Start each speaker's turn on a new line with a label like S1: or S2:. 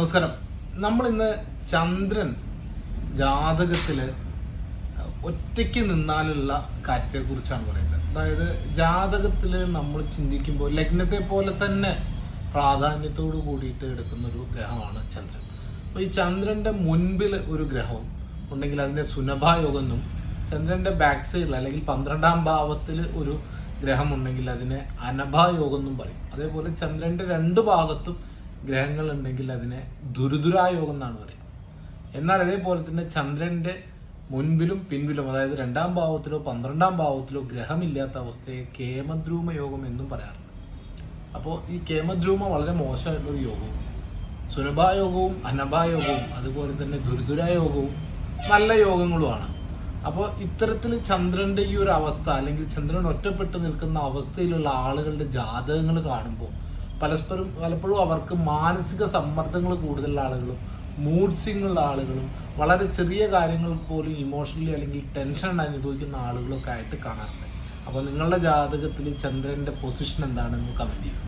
S1: നമസ്കാരം. നമ്മൾ ഇന്ന് ചന്ദ്രൻ ജാതകത്തിൽ ഒറ്റയ്ക്ക് നിന്നാലുള്ള കാര്യത്തെക്കുറിച്ചാണ് പറയുന്നത്. അതായത് ജാതകത്തിൽ നമ്മൾ ചിന്തിക്കുമ്പോൾ ലഗ്നത്തെ പോലെ തന്നെ പ്രാധാന്യത്തോട് കൂടിയിട്ട് എടുക്കുന്ന ഒരു ഗ്രഹമാണ് ചന്ദ്രൻ. അപ്പോൾ ഈ ചന്ദ്രന്റെ മുൻപിൽ ഒരു ഗ്രഹവും ഉണ്ടെങ്കിൽ അതിനെ സുനഭായോഗം എന്നും ചന്ദ്രന്റെ ബാക്ക് സൈഡിൽ അല്ലെങ്കിൽ പന്ത്രണ്ടാം ഭാവത്തിൽ ഒരു ഗ്രഹം ഉണ്ടെങ്കിൽ അതിനെ അനഭായോഗം എന്നും പറയും. അതേപോലെ ചന്ദ്രന്റെ രണ്ട് ഭാഗത്തും ഗ്രഹങ്ങൾ ഉണ്ടെങ്കിൽ അതിനെ ദുരിതുരായോഗം എന്നാണ് പറയുക എന്നാൽ അതേപോലെ തന്നെ ചന്ദ്രന്റെ മുൻപിലും പിൻപിലും അതായത് രണ്ടാം ഭാവത്തിലോ പന്ത്രണ്ടാം ഭാവത്തിലോ ഗ്രഹമില്ലാത്ത അവസ്ഥയെ കേമദ്രൂമ യോഗം എന്നും പറയാറുണ്ട്. അപ്പോൾ ഈ കേമദ്രൂമ വളരെ മോശമായിട്ടുള്ള ഒരു യോഗവും സുലഭായോഗവും അനഭായോഗവും അതുപോലെ തന്നെ ദുരിതുരായോഗവും നല്ല യോഗങ്ങളുമാണ്. അപ്പോൾ ഇത്തരത്തിൽ ചന്ദ്രന്റെ ഈ ഒരു അവസ്ഥ അല്ലെങ്കിൽ ചന്ദ്രൻ ഒറ്റപ്പെട്ട് നിൽക്കുന്ന അവസ്ഥയിലുള്ള ആളുകളുടെ ജാതകങ്ങൾ കാണുമ്പോൾ പരസ്പരം പലപ്പോഴും അവർക്ക് മാനസിക സമ്മർദ്ദങ്ങൾ കൂടുതലുള്ള ആളുകളും മൂഡ് സ്വിംഗ് ഉള്ള ആളുകളും വളരെ ചെറിയ കാര്യങ്ങൾ പോലും ഇമോഷണലി അല്ലെങ്കിൽ ടെൻഷൻ അനുഭവിക്കുന്ന ആളുകളൊക്കെ ആയിട്ട് കാണാറുണ്ട്. അപ്പോൾ നിങ്ങളുടെ ജാതകത്തിൽ ചന്ദ്രന്റെ പൊസിഷൻ എന്താണെന്ന് കമന്റ് ചെയ്യും